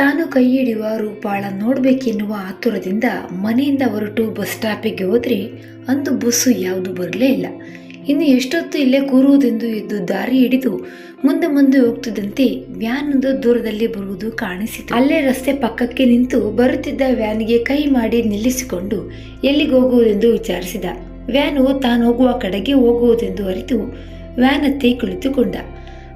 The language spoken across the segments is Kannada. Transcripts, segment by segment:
ತಾನು ಕೈ ಹಿಡಿಯುವ ರೂಪಾಳ ನೋಡಬೇಕೆನ್ನುವ ಆತುರದಿಂದ ಮನೆಯಿಂದ ಹೊರಟು ಬಸ್ ಸ್ಟಾಪಿಗೆ ಹೋದ್ರೆ ಅಂದು ಬಸ್ಸು ಯಾವುದು ಬರಲೇ ಇಲ್ಲ. ಇನ್ನು ಎಷ್ಟೊತ್ತು ಇಲ್ಲೇ ಕೂರುವುದೆಂದು ಎದ್ದು ದಾರಿ ಹಿಡಿದು ಮುಂದೆ ಮುಂದೆ ಹೋಗ್ತಿದ್ದಂತೆ ವ್ಯಾನ್ ಒಂದು ದೂರದಲ್ಲಿ ಬರುವುದು ಕಾಣಿಸಿತು. ಅಲ್ಲೇ ರಸ್ತೆ ಪಕ್ಕಕ್ಕೆ ನಿಂತು ಬರುತ್ತಿದ್ದ ವ್ಯಾನ್ಗೆ ಕೈ ಮಾಡಿ ನಿಲ್ಲಿಸಿಕೊಂಡು ಎಲ್ಲಿಗೆ ಹೋಗುವುದೆಂದು ವಿಚಾರಿಸಿದ. ವ್ಯಾನು ತಾನು ಹೋಗುವ ಕಡೆಗೆ ಹೋಗುವುದೆಂದು ಅರಿತು ವ್ಯಾನ್ ಹತ್ತಿ ಕುಳಿತುಕೊಂಡ.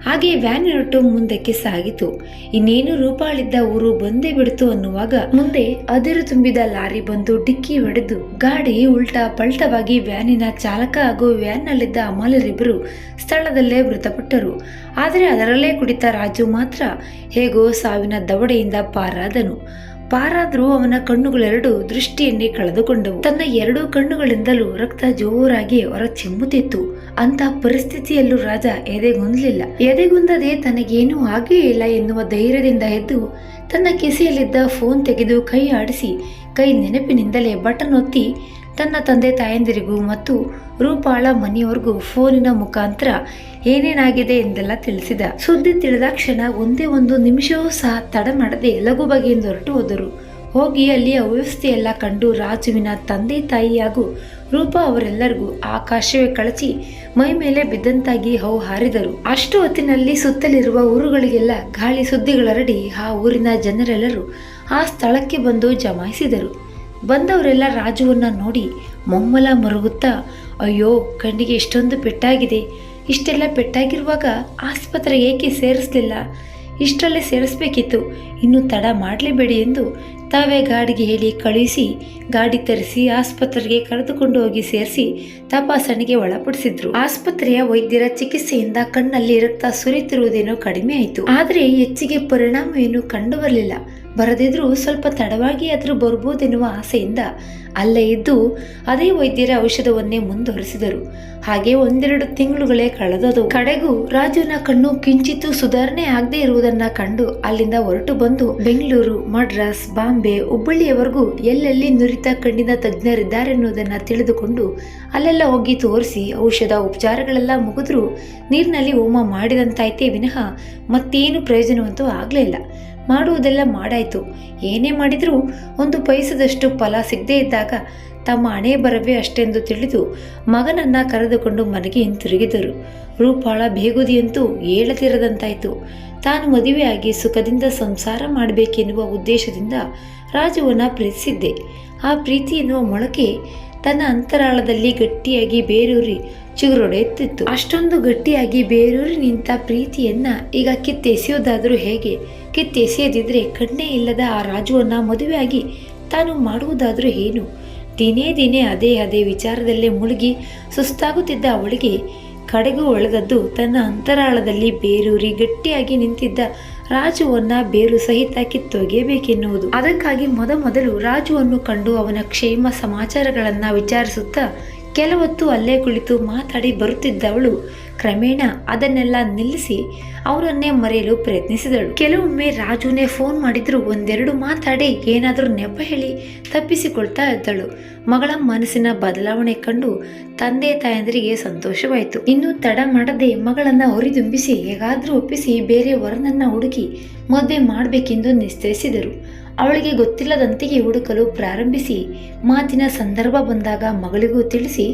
ಹಾಗೆ ವ್ಯಾನ್ ಹೊರಟು ಮುಂದಕ್ಕೆ ಸಾಗಿತು. ಇನ್ನೇನು ರೂಪಾಳಿದ್ದ ಊರು ಬಂದೇ ಬಿಡ್ತು ಅನ್ನುವಾಗ ಮುಂದೆ ಅದಿರು ತುಂಬಿದ ಲಾರಿ ಬಂದು ಡಿಕ್ಕಿ ಹೊಡೆದು ಗಾಡಿ ಉಲ್ಟಾ ಪಲ್ಟವಾಗಿ ವ್ಯಾನಿನ ಚಾಲಕ ಹಾಗೂ ವ್ಯಾನ್ನಲ್ಲಿದ್ದ ಅಮಲರಿಬ್ಬರು ಸ್ಥಳದಲ್ಲೇ ಮೃತಪಟ್ಟರು. ಆದರೆ ಅದರಲ್ಲೇ ಕುಡಿತ ರಾಜು ಮಾತ್ರ ಹೇಗೋ ಸಾವಿನ ದವಡೆಯಿಂದ ಪಾರಾದನು. ಪಾರಾದ್ರೂ ಅವನ ಕಣ್ಣುಗಳೆರಡು ದೃಷ್ಟಿಯನ್ನೇ ಕಳೆದುಕೊಂಡವು. ತನ್ನ ಎರಡೂ ಕಣ್ಣುಗಳಿಂದಲೂ ರಕ್ತ ಜೋರಾಗಿ ಹೊರ ಚಿಮ್ಮುತ್ತಿತ್ತು. ಅಂತ ಪರಿಸ್ಥಿತಿಯಲ್ಲೂ ರಾಜ ಎದೆಗುಂದಲಿಲ್ಲ. ಎದೆಗುಂದದೆ ತನಗೇನೂ ಆಗೇ ಇಲ್ಲ ಎನ್ನುವ ಧೈರ್ಯದಿಂದ ಎದ್ದು ತನ್ನ ಕಿಸೆಯಲ್ಲಿದ್ದ ಫೋನ್ ತೆಗೆದು ಕೈ ಆಡಿಸಿ, ಕೈ ನೆನಪಿನಿಂದಲೇ ಬಟನ್ ಒತ್ತಿ ತನ್ನ ತಂದೆ ತಾಯಂದಿರಿಗೂ ಮತ್ತು ರೂಪಾಳ ಮನೆಯವರೆಗೂ ಫೋನಿನ ಮುಖಾಂತರ ಏನೇನಾಗಿದೆ ಎಂದೆಲ್ಲ ತಿಳಿಸಿದ. ಸುದ್ದಿ ತಿಳಿದ ಕ್ಷಣ ಒಂದೇ ಒಂದು ನಿಮಿಷವೂ ಸಹ ತಡ ಮಾಡದೆ ಲಘು ಬಗೆಯಿಂದ ಹೊರಟು ಹೋದರು. ಹೋಗಿ ಅಲ್ಲಿಯ ವ್ಯವಸ್ಥೆಯೆಲ್ಲ ಕಂಡು ರಾಜುವಿನ ತಂದೆ ತಾಯಿ ಹಾಗೂ ರೂಪಾ ಅವರೆಲ್ಲರಿಗೂ ಆಕಾಶವೇ ಕಳಚಿ ಮೈ ಮೇಲೆ ಬಿದ್ದಂತಾಗಿ ಹೌ ಹಾರಿದರು. ಅಷ್ಟು ಹೊತ್ತಿನಲ್ಲಿ ಸುತ್ತಲಿರುವ ಊರುಗಳಿಗೆಲ್ಲ ಗಾಳಿ ಸುದ್ದಿಗಳರಡಿ ಆ ಊರಿನ ಜನರೆಲ್ಲರೂ ಆ ಸ್ಥಳಕ್ಕೆ ಬಂದು ಜಮಾಯಿಸಿದರು. ಬಂದವರೆಲ್ಲ ರಾಜುವನ್ನ ನೋಡಿ ಮೊಮ್ಮಲ ಮರುಗುತ್ತಾ, ಅಯ್ಯೋ, ಕಣ್ಣಿಗೆ ಇಷ್ಟೊಂದು ಪೆಟ್ಟಾಗಿದೆ. ಇಷ್ಟೆಲ್ಲ ಪೆಟ್ಟಾಗಿರುವಾಗ ಆಸ್ಪತ್ರೆಗೆ ಏಕೆ ಸೇರಿಸಲಿಲ್ಲ? ಇಷ್ಟರಲ್ಲೇ ಸೇರಿಸ್ಬೇಕಿತ್ತು. ಇನ್ನು ತಡ ಮಾಡಲೇಬೇಡಿ ಎಂದು ತಾವೇ ಗಾಡಿಗೆ ಹೇಳಿ ಕಳುಹಿಸಿ, ಗಾಡಿ ತರಿಸಿ, ಆಸ್ಪತ್ರೆಗೆ ಕರೆದುಕೊಂಡು ಹೋಗಿ ಸೇರಿಸಿ ತಪಾಸಣೆಗೆ ಒಳಪಡಿಸಿದ್ರು. ಆಸ್ಪತ್ರೆಯ ವೈದ್ಯರ ಚಿಕಿತ್ಸೆಯಿಂದ ಕಣ್ಣಲ್ಲಿ ರಕ್ತ ಸುರಿತಿರುವುದೇನೋ ಕಡಿಮೆ ಆಯಿತು. ಆದರೆ ಹೆಚ್ಚಿಗೆ ಏನು ಕಂಡು ಬರಲಿಲ್ಲ ಬರದಿದ್ರೂ ಸ್ವಲ್ಪ ತಡವಾಗಿ ಆದರೂ ಬರ್ಬೋದೆನ್ನುವ ಆಸೆಯಿಂದ ಅಲ್ಲೇ ಇದ್ದು ಅದೇ ವೈದ್ಯರ ಔಷಧವನ್ನೇ ಮುಂದುವರಿಸಿದರು. ಹಾಗೆ ಒಂದೆರಡು ತಿಂಗಳುಗಳೇ ಕಳೆದದು. ಕಡೆಗೂ ರಾಜುನ ಕಣ್ಣು ಕಿಂಚಿತ್ತು ಸುಧಾರಣೆ ಆಗದೆ ಇರುವುದನ್ನ ಕಂಡು ಅಲ್ಲಿಂದ ಹೊರಟು ಬಂದು ಬೆಂಗಳೂರು ಮಡ್ರಾಸ್ ಬಾಂಬೆ, ಹುಬ್ಬಳ್ಳಿಯವರೆಗೂ ಎಲ್ಲೆಲ್ಲಿ ನುರಿತ ಕಣ್ಣಿನ ತಜ್ಞರಿದ್ದಾರೆನ್ನುವುದನ್ನು ತಿಳಿದುಕೊಂಡು ಅಲ್ಲೆಲ್ಲ ಹೋಗಿ ತೋರಿಸಿ ಔಷಧ ಉಪಚಾರಗಳೆಲ್ಲ ಮುಗಿದ್ರೂ ನೀರಿನಲ್ಲಿ ಹೋಮ ಮಾಡಿದಂತಾಯ್ತೇ ವಿನಃ ಮತ್ತೇನು ಪ್ರಯೋಜನವಂತೂ ಆಗಲೇ ಮಾಡುವುದೆಲ್ಲ ಮಾಡಾಯ್ತು. ಏನೇ ಮಾಡಿದರೂ ಒಂದು ಪೈಸದಷ್ಟು ಫಲ ಸಿಗದೇ ಇದ್ದಾಗ ತಮ್ಮ ಹಣೆ ಬರವೇ ಅಷ್ಟೆಂದು ತಿಳಿದು ಮಗನನ್ನ ಕರೆದುಕೊಂಡು ಮನೆಗೆ ಹಿಂತಿರುಗಿದರು. ರೂಪಾಳ ಬೇಗುದಿಯಂತೂ ಏಳತಿರದಂತಾಯಿತು ತಾನು ಮದುವೆಯಾಗಿ ಸುಖದಿಂದ ಸಂಸಾರ ಮಾಡಬೇಕೆನ್ನುವ ಉದ್ದೇಶದಿಂದ ರಾಜುವನ್ನ ಪ್ರೀತಿಸಿದ್ದೆ. ಆ ಪ್ರೀತಿ ಎನ್ನುವ ಮೊಳಕೆ ತನ್ನ ಅಂತರಾಳದಲ್ಲಿ ಗಟ್ಟಿಯಾಗಿ ಬೇರೂರಿ ಚಿಗುರೊಡೆಯುತ್ತಿತ್ತು ಅಷ್ಟೊಂದು ಗಟ್ಟಿಯಾಗಿ ಬೇರೂರಿ ನಿಂತ ಪ್ರೀತಿಯನ್ನ ಈಗ ಕಿತ್ತೆಸೆಯೋದಾದರೂ ಹೇಗೆ? ಕಿತ್ತೆಸೆಯದಿದ್ರೆ ಕಣ್ಣೇ ಇಲ್ಲದ ಆ ರಾಜುವನ್ನ ಮದುವೆಯಾಗಿ ತಾನು ಮಾಡುವುದಾದರೂ ಏನು? ದಿನೇ ದಿನೇ ಅದೇ ಅದೇ ವಿಚಾರದಲ್ಲೇ ಮುಳುಗಿ ಸುಸ್ತಾಗುತ್ತಿದ್ದ ಅವಳಿಗೆ ಕಡೆಗೂ ಒಳೆದದ್ದು ತನ್ನ ಅಂತರಾಳದಲ್ಲಿ ಬೇರೂರಿ ಗಟ್ಟಿಯಾಗಿ ನಿಂತಿದ್ದ ರಾಜುವನ್ನ ಬೇರು ಸಹಿತ ಕಿತ್ತೊಗೆಯಬೇಕೆನ್ನುವುದು. ಅದಕ್ಕಾಗಿ ಮೊದಮೊದಲು ರಾಜುವನ್ನು ಕಂಡು ಅವನ ಕ್ಷೇಮ ಸಮಾಚಾರಗಳನ್ನು ವಿಚಾರಿಸುತ್ತಾ ಕೆಲವೊತ್ತು ಅಲ್ಲೇ ಕುಳಿತು ಮಾತಾಡಿ ಬರುತ್ತಿದ್ದವಳು. ಕ್ರಮೇಣ ಅದನ್ನೆಲ್ಲ ನಿಲ್ಲಿಸಿ ಅವರನ್ನೇ ಮರೆಯಲು ಪ್ರಯತ್ನಿಸಿದಳು. ಕೆಲವೊಮ್ಮೆ ರಾಜುನೇ ಫೋನ್ ಮಾಡಿದ್ರು, ಒಂದೆರಡು ಮಾತಾಡಿ ಏನಾದರೂ ನೆಪ ಹೇಳಿ ತಪ್ಪಿಸಿಕೊಳ್ತಾ ಇದ್ದಳು. ಮಗಳ ಮನಸ್ಸಿನ ಬದಲಾವಣೆ ಕಂಡು ತಂದೆ ತಾಯಂದರಿಗೆ ಸಂತೋಷವಾಯಿತು. ಇನ್ನು ತಡ ಮಾಡದೆ ಮಗಳನ್ನ ಹೊರಿದುಂಬಿಸಿ ಹೇಗಾದ್ರೂ ಒಪ್ಪಿಸಿ ಬೇರೆ ವರನನ್ನ ಹುಡುಕಿ ಮದುವೆ ಮಾಡಬೇಕೆಂದು ನಿಶ್ಚಯಿಸಿದರು. ಅವಳಿಗೆ ಗೊತ್ತಿಲ್ಲದಂತೆಯೇ ಹುಡುಕಲು ಪ್ರಾರಂಭಿಸಿ. ಮಾತಿನ ಸಂದರ್ಭ ಬಂದಾಗ ಮಗಳಿಗೂ ತಿಳಿಸಿ,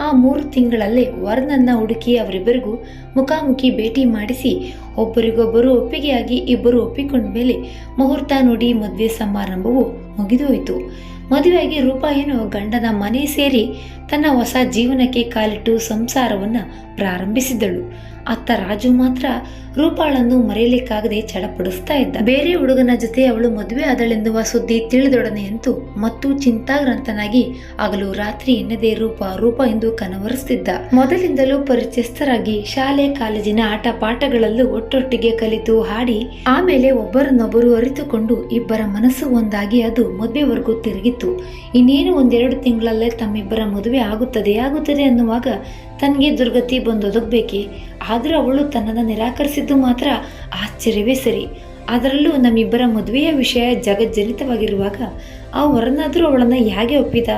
ಆ ಮೂರು ತಿಂಗಳಲ್ಲೇ ವರನನ್ನ ಹುಡುಕಿ ಅವರಿಬ್ಬರಿಗೂ ಮುಖಾಮುಖಿ ಭೇಟಿ ಮಾಡಿಸಿ, ಒಬ್ಬರಿಗೊಬ್ಬರು ಒಪ್ಪಿಗೆಯಾಗಿ ಇಬ್ಬರು ಒಪ್ಪಿಕೊಂಡ ಮೇಲೆ ಮುಹೂರ್ತ ನೋಡಿ ಮದುವೆ ಸಮಾರಂಭವು ಮುಗಿದೋಯಿತು. ಮದುವೆಯಾಗಿ ರೂಪಾಯಿಯನ್ನು ಗಂಡನ ಮನೆ ಸೇರಿ ತನ್ನ ಹೊಸ ಜೀವನಕ್ಕೆ ಕಾಲಿಟ್ಟು ಸಂಸಾರವನ್ನು ಪ್ರಾರಂಭಿಸಿದಳು. ಅತ್ತ ರಾಜು ಮಾತ್ರ ರೂಪಾಳನ್ನು ಮರೆಯಲಿಕ್ಕಾಗದೆ ಚಡಪಡಿಸ್ತಾ ಇದ್ದ. ಬೇರೆ ಹುಡುಗನ ಜೊತೆ ಅವಳು ಮದುವೆ ಆದಳೆಂದುವ ಸುದ್ದಿ ತಿಳಿದೊಡನೆ ತಿಳಿದೊಡನೆಯಂತೂ ಮತ್ತು ಚಿಂತಾಗ್ರಂತನಾಗಿ ಆಗಲು ರಾತ್ರಿ ಎನ್ನದೇ ರೂಪ ರೂಪ ಎಂದು ಕನವರಿಸ್ತಿದ್ದ. ಮೊದಲಿಂದಲೂ ಪರಿಚಯಸ್ಥರಾಗಿ ಶಾಲೆ, ಕಾಲೇಜಿನ ಆಟ ಪಾಠಗಳಲ್ಲೂ ಒಟ್ಟೊಟ್ಟಿಗೆ ಕಲಿತು ಹಾಡಿ, ಆಮೇಲೆ ಒಬ್ಬರನ್ನೊಬ್ಬರು ಅರಿತುಕೊಂಡು ಇಬ್ಬರ ಮನಸ್ಸು ಒಂದಾಗಿ ಅದು ಮದುವೆವರೆಗೂ ತಿರುಗಿತು ಇನ್ನೇನು ಒಂದೆರಡು ತಿಂಗಳಲ್ಲೇ ತಮ್ಮಿಬ್ಬರ ಮದುವೆ ಆಗುತ್ತದೆ ಆಗುತ್ತದೆ ಅನ್ನುವಾಗ ತನಗೆ ದುರ್ಗತಿ ಬಂದೊದಗಬೇಕೆ. ಆದರೂ ಅವಳು ತನ್ನನ್ನು ನಿರಾಕರಿಸಿದ್ದು ಮಾತ್ರ ಆಶ್ಚರ್ಯವೇ ಸರಿ. ಅದರಲ್ಲೂ ನಮ್ಮಿಬ್ಬರ ಮದುವೆಯ ವಿಷಯ ಜಗಜ್ಜನಿತವಾಗಿರುವಾಗ ಆ ವರನಾದರೂ ಅವಳನ್ನು ಹೇಗೆ ಒಪ್ಪಿದ,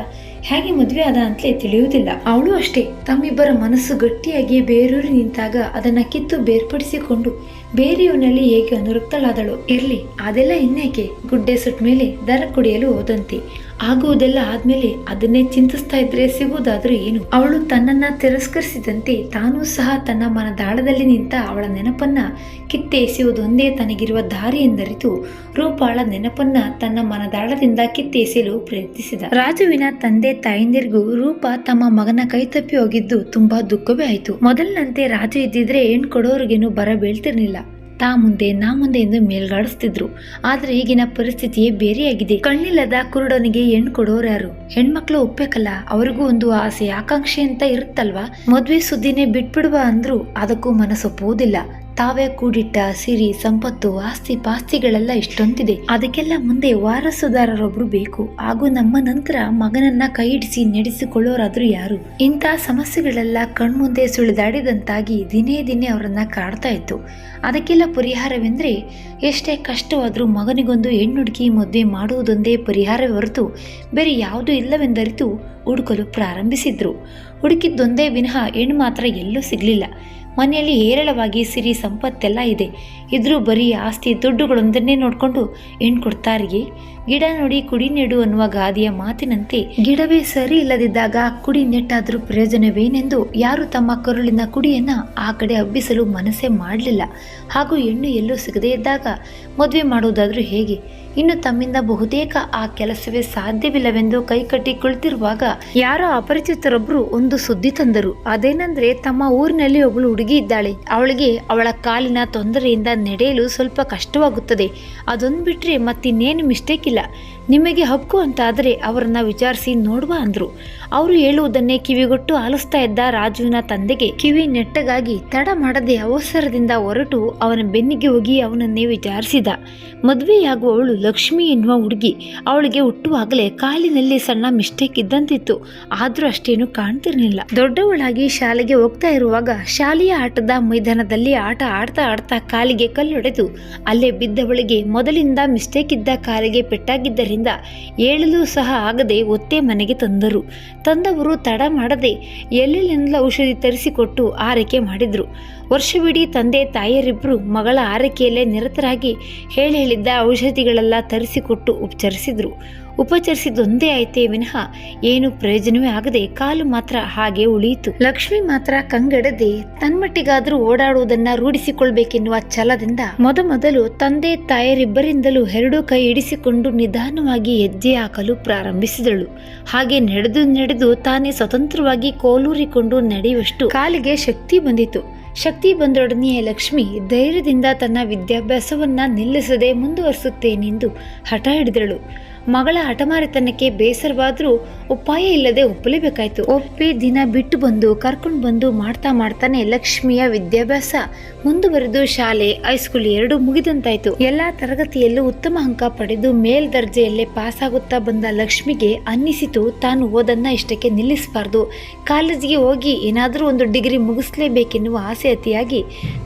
ಹೇಗೆ ಮದುವೆ ಆದ ಅಂತಲೇ ತಿಳಿಯುವುದಿಲ್ಲ. ಅವಳು ಅಷ್ಟೇ. ತಮ್ಮಿಬ್ಬರ ಮನಸ್ಸು ಗಟ್ಟಿಯಾಗಿ ಬೇರೂರಿ ನಿಂತಾಗ ಅದನ್ನು ಕಿತ್ತು ಬೇರ್ಪಡಿಸಿಕೊಂಡು ಬೇರೆಯವನಲ್ಲಿ ಹೇಗೆ ಅನುರಕ್ತಳಾದಳು? ಇರ್ಲಿ, ಅದೆಲ್ಲ ಇನ್ನೇಕೆ ಗುಡ್ಡೆ ಸುಟ್ಟ ಮೇಲೆ ದರ ಕುಡಿಯಲು ಹೋದಂತೆ. ಆಗುವುದೆಲ್ಲ ಆದ್ಮೇಲೆ ಅದನ್ನೇ ಚಿಂತಿಸ್ತಾ ಇದ್ರೆ ಸಿಗುವುದಾದ್ರೂ ಏನು? ಅವಳು ತನ್ನನ್ನ ತಿರಸ್ಕರಿಸಿದಂತೆ ತಾನೂ ಸಹ ತನ್ನ ಮನದಾಳದಲ್ಲಿ ನಿಂತ ಅವಳ ನೆನಪನ್ನ ಕಿತ್ತೆ ಎಸೆಯುವುದೊಂದೇ ತನಗಿರುವ ದಾರಿ ಎಂದರಿತು ರೂಪಾಳ ನೆನಪನ್ನ ತನ್ನ ಮನದಾಳದಿಂದ ಕಿತ್ತೆಸೆಯಲು ಪ್ರಯತ್ನಿಸಿದ. ರಾಜುವಿನ ತಂದೆ ತಾಯಂದಿರಿಗೂ ರೂಪ ತಮ್ಮ ಮಗನ ಕೈತಪ್ಪಿ ಹೋಗಿದ್ದು ತುಂಬಾ ದುಃಖವೇ ಆಯಿತು. ಮೊದಲಿನಂತೆ ರಾಜು ಇದ್ದಿದ್ರೆ ಹೆಣ್ ಕೊಡೋರಿಗೇನು ಬರ ಬೀಳ್ತಿರ್ಲಿಲ್ಲ ತಾ ಮುಂದೆ, ನಾ ಮುಂದೆ ಎಂದು ಮೇಲ್ಗಾಡಿಸ್ತಿದ್ರು. ಆದ್ರೆ ಈಗಿನ ಪರಿಸ್ಥಿತಿಯೇ ಬೇರೆಯಾಗಿದೆ. ಕಣ್ಣಿಲ್ಲದ ಕುರುಡನಿಗೆ ಹೆಣ್ಣು ಕೊಡೋರ್ಯಾರು ಹೆಣ್ಮಕ್ಳು ಒಪ್ಪೇಕಲ್ಲ, ಅವ್ರಿಗೂ ಒಂದು ಆಸೆ, ಆಕಾಂಕ್ಷೆ ಅಂತ ಇರುತ್ತಲ್ವಾ? ಮದ್ವೆ ಸುದ್ದಿನೇ ಬಿಟ್ಬಿಡುವ ಅಂದ್ರು ಅದಕ್ಕೂ ಮನಸ್ಸೊಪ್ಪುವುದಿಲ್ಲ ತಾವೇ ಕೂಡಿಟ್ಟ ಸಿರಿ, ಸಂಪತ್ತು, ಆಸ್ತಿ, ಪಾಸ್ತಿಗಳೆಲ್ಲ ಇಷ್ಟೊಂದಿದೆ. ಅದಕ್ಕೆಲ್ಲ ಮುಂದೆ ವಾರಸುದಾರರೊಬ್ರು ಬೇಕು. ಹಾಗೂ ನಮ್ಮ ನಂತರ ಮಗನನ್ನ ಕೈ ಹಿಡಿಸಿ ನಡೆಸಿಕೊಳ್ಳೋರಾದ್ರೂ ಯಾರು? ಇಂಥ ಸಮಸ್ಯೆಗಳೆಲ್ಲ ಕಣ್ಮುಂದೆ ಸುಳಿದಾಡಿದಂತಾಗಿ ದಿನೇ ದಿನೇ ಅವರನ್ನ ಕಾಡ್ತಾ ಇತ್ತು. ಅದಕ್ಕೆಲ್ಲ ಪರಿಹಾರವೆಂದ್ರೆ ಎಷ್ಟೇ ಕಷ್ಟವಾದರೂ ಮಗನಿಗೊಂದು ಹೆಣ್ಣುಡುಗಿ ಮದುವೆ ಮಾಡುವುದೊಂದೇ ಪರಿಹಾರವೇ ಹೊರತು ಬೇರೆ ಯಾವುದೂ ಇಲ್ಲವೆಂದರಿತು ಹುಡುಕಲು ಪ್ರಾರಂಭಿಸಿದ್ರು. ಹುಡುಕಿದ್ದೊಂದೇ ವಿನಃ ಹೆಣ್ಣು ಮಾತ್ರ ಎಲ್ಲೂ ಸಿಗ್ಲಿಲ್ಲ. ಮನೆಯಲ್ಲಿ ಹೇರಳವಾಗಿ ಸಿರಿ ಸಂಪತ್ತೆಲ್ಲ ಇದೆ. ಇದ್ರೂ ಬರೀ ಆಸ್ತಿ ದುಡ್ಡುಗಳೊಂದನ್ನೇ ನೋಡಿಕೊಂಡು ಹೆಣ್ಣು ಕೊಡ್ತಾರಿಗೆ ಗಿಡ ನೋಡಿ ಕುಡಿ ನೆಡು ಅನ್ನುವ ಗಾದಿಯ ಮಾತಿನಂತೆ ಗಿಡವೇ ಸರಿ ಇಲ್ಲದಿದ್ದಾಗ ಕುಡಿ ನೆಟ್ಟಾದರೂ ಪ್ರಯೋಜನವೇನೆಂದು ಯಾರು ತಮ್ಮ ಕರುಳಿನ ಕುಡಿಯನ್ನು ಆ ಕಡೆ ಹಬ್ಬಿಸಲು ಮನಸ್ಸೇ ಮಾಡಲಿಲ್ಲ. ಹಾಗೂ ಹೆಣ್ಣು ಎಲ್ಲೂ ಸಿಗದೇ ಇದ್ದಾಗ ಮದುವೆ ಮಾಡುವುದಾದರೂ ಹೇಗೆ? ಇನ್ನು ತಮ್ಮಿಂದ ಬಹುತೇಕ ಆ ಕೆಲಸವೇ ಸಾಧ್ಯವಿಲ್ಲವೆಂದು ಕೈಕಟ್ಟಿ ಕುಳಿತಿರುವಾಗ ಯಾರೋ ಅಪರಿಚಿತರೊಬ್ಬರು ಒಂದು ಸುದ್ದಿ ತಂದರು. ಅದೇನೆಂದ್ರೆ ತಮ್ಮ ಊರಿನಲ್ಲಿ ಒಬ್ಬಳು ಹುಡುಗಿ ಇದ್ದಾಳೆ. ಅವಳಿಗೆ ಅವಳ ಕಾಲಿನ ತೊಂದರೆಯಿಂದ ನಡೆಯಲು ಸ್ವಲ್ಪ ಕಷ್ಟವಾಗುತ್ತದೆ. ಅದೊಂದು ಬಿಟ್ರೆ ಮತ್ತಿನ್ನೇನು ಮಿಸ್ಟೇಕ್ ಇಲ್ಲ. ನಿಮಗೆ ಹಕ್ಕು ಅಂತಾದರೆ ಅವರನ್ನ ವಿಚಾರಿಸಿ ನೋಡುವ ಅಂದ್ರು. ಅವರು ಹೇಳುವುದನ್ನೇ ಕಿವಿಗೊಟ್ಟು ಆಲಿಸ್ತಾ ಇದ್ದ ರಾಜುವಿನ ತಂದೆಗೆ ಕಿವಿ ನೆಟ್ಟಗಾಗಿ ತಡ ಮಾಡದೆ ಅವಸರದಿಂದ ಹೊರಟು ಅವನ ಬೆನ್ನಿಗೆ ಹೋಗಿ ಅವನನ್ನೇ ವಿಚಾರಿಸಿದ. ಮದುವೆಯಾಗುವವಳು ಲಕ್ಷ್ಮಿ ಎನ್ನುವ ಹುಡುಗಿ ಅವಳಿಗೆ ಹುಟ್ಟುವಾಗಲೇ ಕಾಲಿನಲ್ಲಿ ಸಣ್ಣ ಮಿಸ್ಟೇಕ್ ಇದ್ದಂತಿತ್ತು. ಆದರೂ ಅಷ್ಟೇನು ಕಾಣ್ತಿರಲಿಲ್ಲ. ದೊಡ್ಡವಳಾಗಿ ಶಾಲೆಗೆ ಹೋಗ್ತಾ ಇರುವಾಗ ಶಾಲೆಯ ಆಟದ ಮೈದಾನದಲ್ಲಿ ಆಟ ಆಡ್ತಾ ಆಡ್ತಾ ಕಾಲಿಗೆ ಕಲ್ಲೊಡೆದು ಅಲ್ಲೇ ಬಿದ್ದವಳಿಗೆ ಮೊದಲಿಂದ ಮಿಸ್ಟೇಕ್ ಇದ್ದ ಕಾಲಿಗೆ ಪೆಟ್ಟಾಗಿದ್ದರಿಂದ ಏಳಲು ಸಹ ಆಗದೆ ಒತ್ತೆ ಮನೆಗೆ ತಂದರು. ತಂದವರು ತಡ ಮಾಡದೆ ಎಲ್ಲೆಲ್ಲಿಂದಲೂ ಔಷಧಿ ತರಿಸಿಕೊಟ್ಟು ಆರೈಕೆ ಮಾಡಿದರು. ವರ್ಷವಿಡೀ ತಂದೆ ತಾಯಿಯರಿಬ್ಬರು ಮಗಳ ಆರೈಕೆಯಲ್ಲೇ ನಿರತರಾಗಿ ಹೇಳಿ ಹೇಳಿದ್ದ ಔಷಧಿಗಳೆಲ್ಲ ತರಿಸಿಕೊಟ್ಟು ಉಪಚರಿಸಿದ್ರು. ಉಪಚರಿಸಿದೊಂದೇ ಆಯ್ತೇ ವಿನಃ ಏನು ಪ್ರಯೋಜನವೇ ಆಗದೆ ಕಾಲು ಮಾತ್ರ ಹಾಗೆ ಉಳಿಯಿತು. ಲಕ್ಷ್ಮಿ ಮಾತ್ರ ಕಂಗೆಡದೆ ತನ್ಮಟ್ಟಿಗಾದರೂ ಓಡಾಡುವುದನ್ನ ರೂಢಿಸಿಕೊಳ್ಬೇಕೆನ್ನುವ ಛಲದಿಂದ ಮೊದಮೊದಲು ತಂದೆ ತಾಯರಿಬ್ಬರಿಂದಲೂ ಎರಡೂ ಕೈ ಇಡಿಸಿಕೊಂಡು ನಿಧಾನವಾಗಿ ಹೆಜ್ಜೆ ಹಾಕಲು ಪ್ರಾರಂಭಿಸಿದಳು. ಹಾಗೆ ನಡೆದು ನಡೆದು ತಾನೇ ಸ್ವತಂತ್ರವಾಗಿ ಕೋಲೂರಿಕೊಂಡು ನಡೆಯುವಷ್ಟು ಕಾಲಿಗೆ ಶಕ್ತಿ ಬಂದಿತು. ಶಕ್ತಿ ಬಂದೊಡನೆಯೇ ಲಕ್ಷ್ಮಿ ಧೈರ್ಯದಿಂದ ತನ್ನ ವಿದ್ಯಾಭ್ಯಾಸವನ್ನ ನಿಲ್ಲಿಸದೆ ಮುಂದುವರಿಸುತ್ತೇನೆಂದು ಹಠ ಹಿಡಿದಳು. ಮಗಳ ಹಠಮಾರಿತನಕ್ಕೆ ಬೇಸರವಾದ್ರೂ ಉಪಾಯ ಇಲ್ಲದೆ ಒಪ್ಪಲೇಬೇಕಾಯ್ತು. ಒಪ್ಪಿ ದಿನ ಬಿಟ್ಟು ಬಂದು, ಕರ್ಕೊಂಡು ಬಂದು ಮಾಡ್ತಾ ಮಾಡ್ತಾನೆ ಲಕ್ಷ್ಮಿಯ ವಿದ್ಯಾಭ್ಯಾಸ ಮುಂದುವರೆದು ಶಾಲೆ, ಹೈಸ್ಕೂಲ್ ಎರಡು ಮುಗಿದಂತಾಯ್ತು. ಎಲ್ಲಾ ತರಗತಿಯಲ್ಲೂ ಉತ್ತಮ ಅಂಕ ಪಡೆದು ಪಾಸ್ ಆಗುತ್ತಾ ಬಂದ ಲಕ್ಷ್ಮಿಗೆ ಅನ್ನಿಸಿತು, ತಾನು ಓದನ್ನ ಇಷ್ಟಕ್ಕೆ ನಿಲ್ಲಿಸಬಾರ್ದು. ಕಾಲೇಜಿಗೆ ಹೋಗಿ ಏನಾದರೂ ಒಂದು ಡಿಗ್ರಿ ಮುಗಿಸ್ಲೇಬೇಕೆನ್ನುವ ಆಸೆ ಅತಿಯಾಗಿ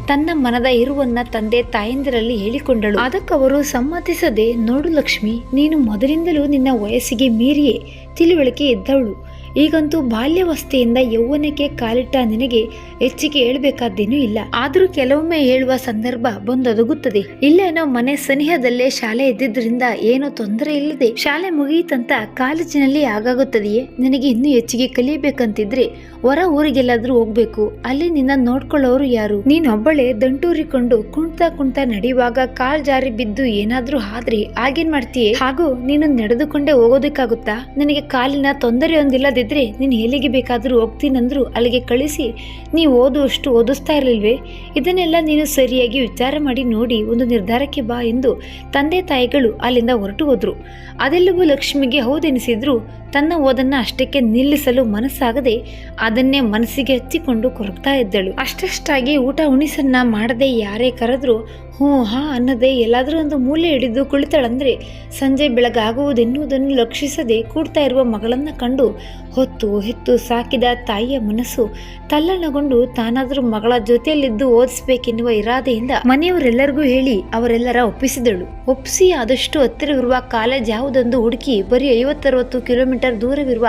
ತನ್ನ ಮನದ ಇರುವನ್ನ ತಂದೆ ತಾಯಂದಿರಲ್ಲಿ ಹೇಳಿಕೊಂಡಳು. ಅದಕ್ಕವರು ಸಮ್ಮತಿಸದೆ, ನೋಡು ಲಕ್ಷ್ಮಿ, ನೀನು ಮೊದಲಿಂದಲೂ ನಿನ್ನ ವಯಸ್ಸಿಗೆ ಮೀರಿಯೇ. ತಿಳುವಳಿಕೆ ಇದ್ದವಳು ಈಗಂತೂ ಬಾಲ್ಯವಸ್ಥೆಯಿಂದ ಯೌವನಕ್ಕೆ ಕಾಲಿಟ್ಟ ನಿನಗೆ ಹೆಚ್ಚಿಗೆ ಹೇಳಬೇಕಾದ್ದೇನೂ ಇಲ್ಲ. ಆದರೂ ಕೆಲವೊಮ್ಮೆ ಹೇಳುವ ಸಂದರ್ಭ ಬಂದೊದಗುತ್ತದೆ. ಇಲ್ಲೇನೋ ಮನೆ ಸನಿಹದಲ್ಲೇ ಶಾಲೆ ಇದ್ದಿದ್ರಿಂದ ಏನೋ ತೊಂದರೆ ಇಲ್ಲದೆ ಶಾಲೆ ಮುಗಿಯಿತಂತ ಕಾಲೇಜಿನಲ್ಲಿ ಆಗಾಗುತ್ತದೆಯೇ ನಿನಗೆ ಇನ್ನೂ ಹೆಚ್ಚಿಗೆ ಕಲಿಯಬೇಕಂತಿದ್ರೆ ಹೊರ ಊರಿಗೆಲ್ಲಾದ್ರೂ ಹೋಗ್ಬೇಕು. ಅಲ್ಲಿ ನಿನ್ನ ನೋಡ್ಕೊಳ್ಳೋರು ಯಾರು? ನೀನೊಬ್ಬಳೆ ದಂಟೂರಿಕೊಂಡು ಕುಣ್ತಾ ಕುಣ್ತಾ ನಡೆಯುವಾಗ ಕಾಲ್ ಜಾರಿ ಬಿದ್ದು ಏನಾದ್ರೂ ಆದ್ರೆ ಆಗೇನ್ ಮಾಡ್ತೀಯೇ? ಹಾಗೂ ನೀನು ನಡೆದುಕೊಂಡೇ ಹೋಗೋದಕ್ಕಾಗುತ್ತಾ? ನನಗೆ ಕಾಲಿನ ತೊಂದರೆ ಒಂದಿಲ್ಲದಿದ್ರೆ ನೀನು ಎಲ್ಲಿಗೆ ಬೇಕಾದರೂ ಹೋಗ್ತೀನಂದ್ರು ಅಲ್ಲಿಗೆ ಕಳಿಸಿ. ನೀವು ಓದುವಷ್ಟು ಓದಿಸ್ತಾ ಇರಲಿಲ್ವೇ? ಇದನ್ನೆಲ್ಲ ನೀನು ಸರಿಯಾಗಿ ವಿಚಾರ ಮಾಡಿ ನೋಡಿ ಒಂದು ನಿರ್ಧಾರಕ್ಕೆ ಬಾ ಎಂದು ತಂದೆ ತಾಯಿಗಳು ಅಲ್ಲಿಂದ ಹೊರಟು ಹೋದರು. ಅದೆಲ್ಲವೂ ಲಕ್ಷ್ಮಿಗೆ ಹೌದೆನಿಸಿದ್ರು. ತನ್ನ ಓದನ್ನ ಅಷ್ಟಕ್ಕೆ ನಿಲ್ಲಿಸಲು ಮನಸ್ಸಾಗದೆ ಅದನ್ನೇ ಮನಸ್ಸಿಗೆ ಹಚ್ಚಿಕೊಂಡು ಕೊರಗ್ತಾ ಇದ್ದಳು. ಅಷ್ಟಷ್ಟಾಗಿ ಊಟ ಉಣಿಸನ್ನ ಮಾಡದೆ ಯಾರೇ ಕರೆದ್ರು, ಹ್ಞೂ, ಹಾ ಅನ್ನದೆ ಎಲ್ಲಾದರೂ ಒಂದು ಮೂಲೆ ಹಿಡಿದು ಕುಳಿತಳಂದ್ರೆ ಸಂಜೆ ಬೆಳಗಾಗುವುದೆನ್ನುವುದನ್ನು ಲಕ್ಷಿಸದೆ ಕೂಡ್ತಾ ಇರುವ ಮಗಳನ್ನು ಕಂಡು ಹೊತ್ತು ಹೆತ್ತು ಸಾಕಿದ ತಾಯಿಯ ಮನಸ್ಸು ತಲ್ಲಣಗೊಂಡು ತಾನಾದರೂ ಮಗಳ ಜೊತೆಯಲ್ಲಿದ್ದು ಓದಿಸ್ಬೇಕೆನ್ನುವ ಇರಾದೆಯಿಂದ ಮನೆಯವರೆಲ್ಲರಿಗೂ ಹೇಳಿ ಅವರೆಲ್ಲರ ಒಪ್ಪಿಸಿದಳು. ಒಪ್ಪಿಸಿ ಆದಷ್ಟು ಹತ್ತಿರವಿರುವ ಕಾಲೇಜ್ ಯಾವುದೊಂದು ಹುಡುಕಿ ಬರೀ ಐವತ್ತರವತ್ತು ಕಿಲೋಮೀಟರ್ ದೂರವಿರುವ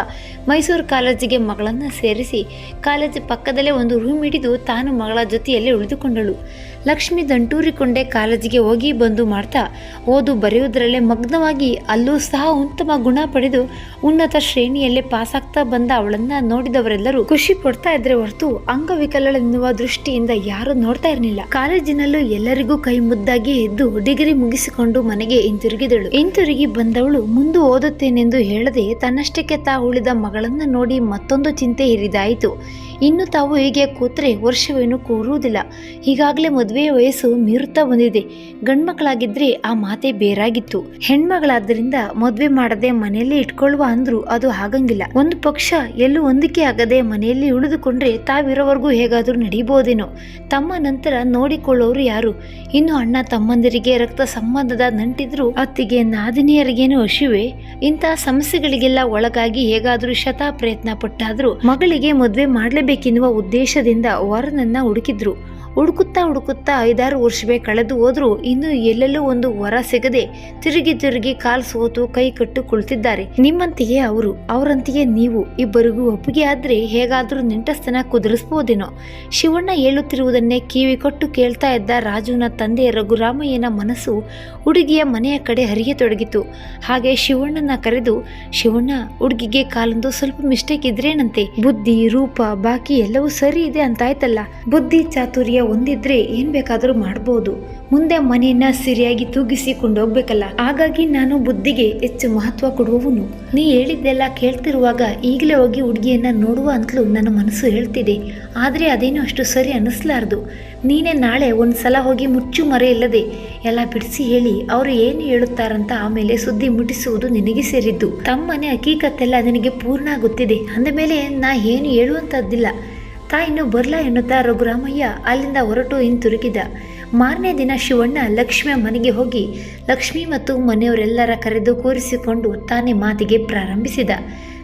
ಮೈಸೂರು ಕಾಲೇಜಿಗೆ ಮಗಳನ್ನು ಸೇರಿಸಿ ಕಾಲೇಜ್ ಪಕ್ಕದಲ್ಲೇ ಒಂದು ರೂಮ್ ಹಿಡಿದು ತಾನು ಮಗಳ ಜೊತೆಯಲ್ಲಿ ಉಳಿದುಕೊಂಡಳು. ಲಕ್ಷ್ಮಿ ದಂಟೂರಿಕೊಂಡೆ ಕಾಲೇಜಿಗೆ ಹೋಗಿ ಬಂದು ಮಾಡ್ತಾ ಓದು ಬರೆಯುವುದರಲ್ಲೇ ಮಗ್ನವಾಗಿ ಅಲ್ಲೂ ಸಹ ಉತ್ತಮ ಗುಣ ಪಡೆದು ಉನ್ನತ ಶ್ರೇಣಿಯಲ್ಲೇ ಪಾಸಾಗ್ತಾ ಬಂದ ಅವಳನ್ನ ನೋಡಿದವರೆಲ್ಲರೂ ಖುಷಿ ಪಡ್ತಾ ಇದ್ರೆ ಹೊರತು ಅಂಗವಿಕಲಳೆನ್ನುವ ದೃಷ್ಟಿಯಿಂದ ಯಾರು ನೋಡ್ತಾ ಇರಲಿಲ್ಲ. ಕಾಲೇಜಿನಲ್ಲೂ ಎಲ್ಲರಿಗೂ ಕೈ ಮುದ್ದಾಗಿ ಎದ್ದು ಡಿಗ್ರಿ ಮುಗಿಸಿಕೊಂಡು ಮನೆಗೆ ಹಿಂತಿರುಗಿದಳು. ಹಿಂತಿರುಗಿ ಬಂದವಳು, ಮುಂದೆ ಓದುತ್ತೇನೆಂದು ಹೇಳದೆ ತನ್ನಷ್ಟಕ್ಕೆ ತಾ ಉಳಿದ ಮಗಳನ್ನ ನೋಡಿ ಮತ್ತೊಂದು ಚಿಂತೆ ಹಿರಿದಾಯಿತು. ಇನ್ನು ತಾವು ಹೀಗೆ ಕೂತ್ರೆ ವರ್ಷವೇನು ಕೂರುವುದಿಲ್ಲ. ಈಗಾಗಲೇ ಮದುವೆಯ ವಯಸ್ಸು ಮೀರುತ್ತಾ ಬಂದಿದೆ. ಗಂಡ್ಮಕ್ಳಾಗಿದ್ರೆ ಆ ಮಾತೆ ಬೇರಾಗಿತ್ತು. ಹೆಣ್ಮಗಳಾದ್ರಿಂದ ಮದುವೆ ಮಾಡದೆ ಮನೆಯಲ್ಲೇ ಇಟ್ಕೊಳ್ಳುವ ಅಂದ್ರು ಅದು ಆಗಂಗಿಲ್ಲ ಒಂದು ಪಕ್ಷ ಎಲ್ಲೂ ಹೊಂದಿಕೆ ಆಗದೆ ಮನೆಯಲ್ಲಿ ಉಳಿದುಕೊಂಡ್ರೆ ತಾವಿರೋವರೆಗೂ ಹೇಗಾದ್ರೂ ನಡೀಬೋದೇನೋ. ತಮ್ಮ ನಂತರ ನೋಡಿಕೊಳ್ಳೋರು ಯಾರು? ಇನ್ನು ಅಣ್ಣ ತಮ್ಮಂದಿರಿಗೆ ರಕ್ತ ಸಂಬಂಧದ ನಂಟಿದ್ರು ಅತ್ತಿಗೆ ನಾದಿನಿಯರಿಗೇನು ಹಸಿವೆ ಇಂತಹ ಸಮಸ್ಯೆಗಳಿಗೆಲ್ಲ ಒಳಗಾಗಿ ಹೇಗಾದ್ರೂ ಶತ ಪ್ರಯತ್ನ ಪಟ್ಟಾದ್ರೂ ಮಗಳಿಗೆ ಮದುವೆ ಮಾಡಲೇಬೇಕೆನ್ನುವ ಉದ್ದೇಶದಿಂದ ವರನನ್ನ ಹುಡುಕಿದ್ರು. ಹುಡುಕುತ್ತಾ ಹುಡುಕುತ್ತಾ ಐದಾರು ವರ್ಷವೇ ಕಳೆದು ಹೋದರೂ. ಇನ್ನು ಎಲ್ಲೆಲ್ಲೂ ಒಂದು ವರ ಸಿಗದೆ ತಿರುಗಿ ತಿರುಗಿ ಕಾಲ್ ಸೋತು ಕೈ ಕಟ್ಟು ಕುಳಿತಿದ್ದಾರೆ. ನಿಮ್ಮಂತೆಯೇ ಅವರು, ಅವರಂತೆಯೇ ನೀವು. ಇಬ್ಬರಿಗೂ ಒಪ್ಪಿಗೆ ಆದ್ರೆ ಹೇಗಾದರೂ ನೆಂಟಸ್ತನ ಕುದುರಿಸಬಹುದೇನೋ ಶಿವಣ್ಣ ಹೇಳುತ್ತಿರುವುದನ್ನೇ ಕಿವಿ ಕೊಟ್ಟು ಕೇಳ್ತಾ ಇದ್ದ ರಾಜುನ ತಂದೆ ರಘುರಾಮಯ್ಯನ ಮನಸ್ಸು ಹುಡುಗಿಯ ಮನೆಯ ಕಡೆ ಹರಿಯತೊಡಗಿತು ಹಾಗೆ ಶಿವಣ್ಣನ ಕರೆದು, ಶಿವಣ್ಣ, ಹುಡುಗಿಗೆ ಕಾಲೊಂದು ಸ್ವಲ್ಪ ಮಿಸ್ಟೇಕ್ ಇದ್ರೇನಂತೆ? ಬುದ್ಧಿ, ರೂಪ, ಬಾಕಿ ಎಲ್ಲವೂ ಸರಿ ಇದೆ ಅಂತಾಯ್ತಲ್ಲ. ಬುದ್ಧಿ, ಚಾತುರ್ಯ ಒಂದಿದ್ರೆ ಏನ್ ಬೇಕಾದರೂ ಮಾಡ್ಬೋದು. ಮುಂದೆ ಮನೆಯನ್ನ ಸರಿಯಾಗಿ ತೂಗಿಸಿ ಹೋಗ್ಬೇಕಲ್ಲ ಹಾಗಾಗಿ ನಾನು ಬುದ್ಧಿಗೆ ಹೆಚ್ಚು ಮಹತ್ವ ಕೊಡುವವನು. ನೀ ಹೇಳಿದ್ದೆಲ್ಲ ಕೇಳ್ತಿರುವಾಗ ಈಗಲೇ ಹೋಗಿ ಹುಡುಗಿಯನ್ನ ನೋಡುವ ಅಂತಲೂ ನನ್ನ ಮನಸ್ಸು ಹೇಳ್ತಿದೆ. ಆದ್ರೆ ಅದೇನು ಅಷ್ಟು ಸರಿ ಅನ್ನಿಸ್ಲಾರ್ದು ನೀನೇ ನಾಳೆ ಒಂದು ಸಲ ಹೋಗಿ ಮುಚ್ಚು ಮರೆ ಇಲ್ಲದೆ ಎಲ್ಲ ಬಿಡಿಸಿ ಹೇಳಿ ಅವರು ಏನು ಹೇಳುತ್ತಾರಂತ ಆಮೇಲೆ ಸುದ್ದಿ ಮುಟ್ಟಿಸುವುದು ನಿನಗೆ ಸೇರಿದ್ದು. ತಮ್ಮನೆ ಹಕೀಕತ್ತೆಲ್ಲ ನಿನಗೆ ಪೂರ್ಣ ಗೊತ್ತಿದೆ ಅಂದಮೇಲೆ ನಾ ಏನು ಹೇಳುವಂಥದ್ದಿಲ್ಲ ತಾ ಇನ್ನು ಬರ್ಲಾ ಎನ್ನುತ್ತಾ ರಘುರಾಮಯ್ಯ ಅಲ್ಲಿಂದ ಹೊರಟು ಹಿಂತಿರುಗಿದ. ಮಾರನೇ ದಿನ ಶಿವಣ್ಣ ಲಕ್ಷ್ಮಿಯ ಮನೆಗೆ ಹೋಗಿ ಲಕ್ಷ್ಮಿ ಮತ್ತು ಮನೆಯವರೆಲ್ಲರ ಕರೆದು ಕೂರಿಸಿಕೊಂಡು ತಾನೇ ಮಾತಿಗೆ ಪ್ರಾರಂಭಿಸಿದ.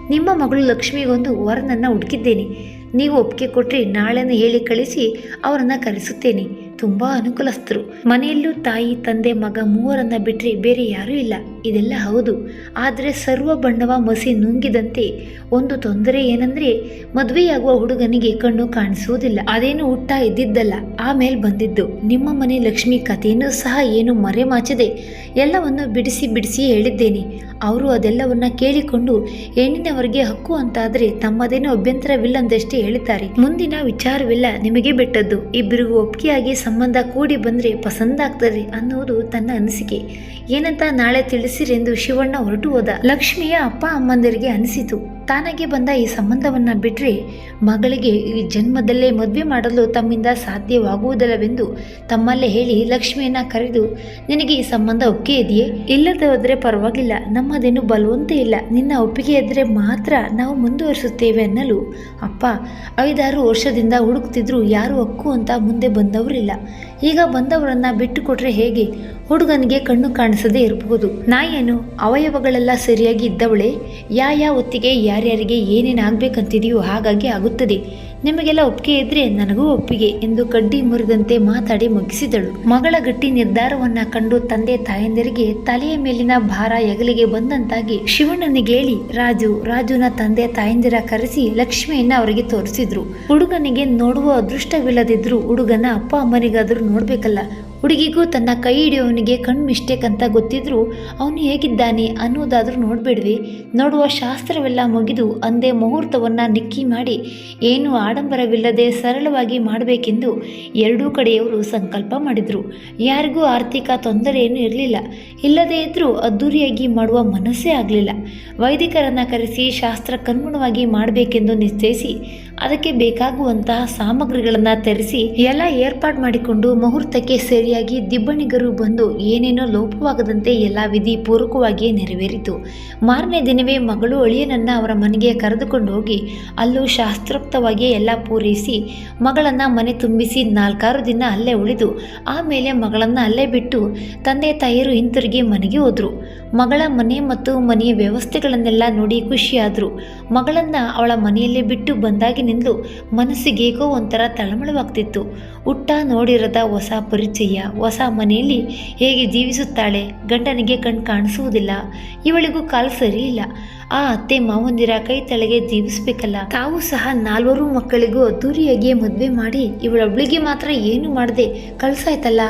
ನಿಮ್ಮ ಮಗಳು ಲಕ್ಷ್ಮಿಗೊಂದು ವರನನ್ನು ಹುಡುಕಿದ್ದೇನೆ. ನೀವು ಒಪ್ಪಿಗೆ ಕೊಟ್ಟರೆ ನಾಳೆನ ಹೇಳಿ ಕಳಿಸಿ ಅವರನ್ನು ಕರೆಸುತ್ತೇನೆ. ತುಂಬ ಅನುಕೂಲಸ್ಥರು. ಮನೆಯಲ್ಲೂ ತಾಯಿ, ತಂದೆ, ಮಗ ಮೂವರನ್ನ ಬಿಟ್ಟರೆ ಬೇರೆ ಯಾರೂ ಇಲ್ಲ. ಇದೆಲ್ಲ ಹೌದು. ಆದರೆ ಸರ್ವ ಬಣ್ಣವ ಮಸಿ ನುಂಗಿದಂತೆ ಒಂದು ತೊಂದರೆ ಏನಂದ್ರೆ ಮದುವೆಯಾಗುವ ಹುಡುಗನಿಗೆ ಕಣ್ಣು ಕಾಣಿಸುವುದಿಲ್ಲ. ಅದೇನು ಹುಟ್ಟ ಇದ್ದಿದ್ದಲ್ಲ ಆಮೇಲೆ ಬಂದಿದ್ದು. ನಿಮ್ಮ ಮನೆ ಲಕ್ಷ್ಮಿ ಕಥೆಯನ್ನು ಸಹ ಏನು ಮರೆಮಾಚದೆ ಎಲ್ಲವನ್ನು ಬಿಡಿಸಿ ಬಿಡಿಸಿ ಹೇಳಿದ್ದೇನೆ. ಅವರು ಅದೆಲ್ಲವನ್ನ ಕೇಳಿಕೊಂಡು ಹೆಣ್ಣಿನವರಿಗೆ ಹಕ್ಕು ಅಂತಾದ್ರೆ ತಮ್ಮದೇನೂ ಅಭ್ಯಂತರವಿಲ್ಲಂದಷ್ಟೇ ಹೇಳುತ್ತಾರೆ ಮುಂದಿನ ವಿಚಾರವಿಲ್ಲ ನಿಮಗೆ ಬಿಟ್ಟದ್ದು. ಇಬ್ಬರಿಗೂ ಒಪ್ಪಿಗೆಯಾಗಿ ಸಂಬಂಧ ಕೂಡಿ ಬಂದ್ರೆ ಪಸಂದಾಗ್ತದೆ ಅನ್ನೋದು ತನ್ನ ಅನಿಸಿಕೆ. ಏನಂತ ನಾಳೆ ತಿಳಿಸಿರೆಂದು ಶಿವಣ್ಣ ಹೊರಟು ಹೋದ. ಲಕ್ಷ್ಮಿಯ ಅಪ್ಪ ಅಮ್ಮಂದರಿಗೆ ಅನಿಸಿತು. ತಾನಾಗೆ ಬಂದ ಈ ಸಂಬಂಧವನ್ನು ಬಿಟ್ಟರೆ ಮಗಳಿಗೆ ಈ ಜನ್ಮದಲ್ಲೇ ಮದುವೆ ಮಾಡಲು ತಮ್ಮಿಂದ ಸಾಧ್ಯವಾಗುವುದಿಲ್ಲವೆಂದು ತಮ್ಮಲ್ಲೇ ಹೇಳಿ ಲಕ್ಷ್ಮಿಯನ್ನು ಕರೆದು, ನಿನಗೆ ಈ ಸಂಬಂಧ ಒಪ್ಪಿಗೆ ಇದೆಯೇ? ಇಲ್ಲದೆ ಪರವಾಗಿಲ್ಲ. ನಮ್ಮದೇನು ಬಲವಂತ ಇಲ್ಲ. ನಿನ್ನ ಒಪ್ಪಿಗೆ ಇದ್ದರೆ ಮಾತ್ರ ನಾವು ಮುಂದುವರಿಸುತ್ತೇವೆ ಅನ್ನಲು. ಅಪ್ಪ, ಐದಾರು ವರ್ಷದಿಂದ ಹುಡುಕ್ತಿದ್ರು. ಯಾರು ಹಕ್ಕು ಅಂತ ಮುಂದೆ ಬಂದವರಿಲ್ಲ. ಈಗ ಬಂದವರನ್ನು ಬಿಟ್ಟು ಕೊಟ್ರೆ ಹೇಗೆ? ಹುಡುಗನಿಗೆ ಕಣ್ಣು ಕಾಣಿಸದೇ ಇರಬಹುದು. ನಾಯೇನು ಅವಯವಗಳೆಲ್ಲ ಸರಿಯಾಗಿ ಇದ್ದವಳೆ ಯಾ ಯಾ ಹೊತ್ತಿಗೆ ಯಾರ್ಯಾರಿಗೆ ಏನೇನು ಆಗ್ಬೇಕಂತಿದೆಯೋ ಹಾಗಾಗಿ ಆಗುತ್ತದೆ. ನಿಮಗೆಲ್ಲ ಒಪ್ಪಿಗೆ ಇದ್ರೆ ನನಗೂ ಒಪ್ಪಿಗೆ ಎಂದು ಕಡ್ಡಿ ಮುರಿದಂತೆ ಮಾತಾಡಿ ಮುಗಿಸಿದಳು. ಮಗಳ ಗಟ್ಟಿ ನಿರ್ಧಾರವನ್ನ ಕಂಡು ತಂದೆ ತಾಯಂದಿರಿಗೆ ತಲೆಯ ಮೇಲಿನ ಭಾರ ಎಗಲಿಗೆ ಬಂದಂತಾಗಿ ಶಿವಣ್ಣನಿಗೆ ಹೇಳಿ, ರಾಜು, ರಾಜುನ ತಂದೆ ತಾಯಂದಿರ ಕರೆಸಿ ಲಕ್ಷ್ಮಿಯನ್ನ ಅವರಿಗೆ ತೋರಿಸಿದ್ರು. ಹುಡುಗನಿಗೆ ನೋಡುವ ಅದೃಷ್ಟವಿಲ್ಲದಿದ್ರು ಹುಡುಗನ ಅಪ್ಪ ಅಮ್ಮನಿಗಾದ್ರೂ ನೋಡ್ಬೇಕಲ್ಲ. ಹುಡುಗಿಗೂ ತನ್ನ ಕೈ ಹಿಡಿಯೋವನಿಗೆ ಕಣ್ಣು ಮಿಸ್ಟೇಕ್ ಅಂತ ಗೊತ್ತಿದ್ರು ಅವನು ಹೇಗಿದ್ದಾನೆ ಅನ್ನೋದಾದರೂ ನೋಡಬೇಡ್ವಿ. ನೋಡುವ ಶಾಸ್ತ್ರವೆಲ್ಲ ಮುಗಿದು ಅಂದೇ ಮುಹೂರ್ತವನ್ನು ನಿಕ್ಕಿ ಮಾಡಿ ಏನು ಆಡಂಬರವಿಲ್ಲದೆ ಸರಳವಾಗಿ ಮಾಡಬೇಕೆಂದು ಎರಡೂ ಕಡೆಯವರು ಸಂಕಲ್ಪ ಮಾಡಿದರು. ಯಾರಿಗೂ ಆರ್ಥಿಕ ತೊಂದರೆ ಏನೂ ಇರಲಿಲ್ಲ. ಇಲ್ಲದೇ ಇದ್ದರೂ ಅದ್ದೂರಿಯಾಗಿ ಮಾಡುವ ಮನಸ್ಸೇ ಆಗಲಿಲ್ಲ. ವೈದಿಕರನ್ನು ಕರೆಸಿ ಶಾಸ್ತ್ರಕ್ಕನುಗುಣವಾಗಿ ಮಾಡಬೇಕೆಂದು ನಿಶ್ಚಯಿಸಿ ಅದಕ್ಕೆ ಬೇಕಾಗುವಂತಹ ಸಾಮಗ್ರಿಗಳನ್ನು ತರಿಸಿ ಎಲ್ಲ ಏರ್ಪಾಡು ಮಾಡಿಕೊಂಡು ಮುಹೂರ್ತಕ್ಕೆ ಸರಿಯಾಗಿ ದಿಬ್ಬಣಿಗರು ಬಂದು ಏನೇನೋ ಲೋಪವಾಗದಂತೆ ಎಲ್ಲ ವಿಧಿ ಪೂರಕವಾಗಿಯೇ ನೆರವೇರಿತು. ಮಾರನೇ ದಿನವೇ ಮಗಳು ಅಳಿಯನನ್ನ ಅವರ ಮನೆಗೆ ಕರೆದುಕೊಂಡು ಹೋಗಿ ಅಲ್ಲೂ ಶಾಸ್ತ್ರೋಕ್ತವಾಗಿ ಎಲ್ಲ ಪೂರೈಸಿ ಮಗಳನ್ನು ಮನೆ ತುಂಬಿಸಿ ನಾಲ್ಕಾರು ದಿನ ಅಲ್ಲೇ ಉಳಿದು ಆಮೇಲೆ ಮಗಳನ್ನು ಅಲ್ಲೇ ಬಿಟ್ಟು ತಂದೆ ತಾಯಿಯರು ಹಿಂತಿರುಗಿ ಮನೆಗೆ ಹೋದರು. ಮಗಳ ಮನೆ ಮತ್ತು ಮನೆಯ ವ್ಯವಸ್ಥೆಗಳನ್ನೆಲ್ಲ ನೋಡಿ ಖುಷಿಯಾದರು. ಮಗಳನ್ನು ಅವಳ ಮನೆಯಲ್ಲೇ ಬಿಟ್ಟು ಬಂದಾಗಿನಿಂದಲೂ ಮನಸ್ಸಿಗೇಗೋ ಒಂಥರ ತಳಮಳವಾಗ್ತಿತ್ತು. ಹುಟ್ಟ ನೋಡಿರದ ಹೊಸ ಪರಿಚಯ, ಹೊಸ ಮನೆಯಲ್ಲಿ ಹೇಗೆ ಜೀವಿಸುತ್ತಾಳೆ ಗಂಡನಿಗೆ ಕಣ್ ಕಾಣಿಸುವುದಿಲ್ಲ, ಇವಳಿಗೂ ಕಾಲು ಸರಿ ಇಲ್ಲ. ಆ ಅತ್ತೆ ಮಾವಂದಿರ ಕೈ ತಲೆಗೆ ಜೀವಿಸಬೇಕಲ್ಲ. ತಾವು ಸಹ ನಾಲ್ವರು ಮಕ್ಕಳಿಗೂ ಅದ್ದೂರಿಯಾಗಿ ಮದುವೆ ಮಾಡಿ ಇವಳೊಬ್ಳಿಗೆ ಮಾತ್ರ ಏನು ಮಾಡದೆ ಕಳ್ಸಾಯ್ತಲ್ಲ.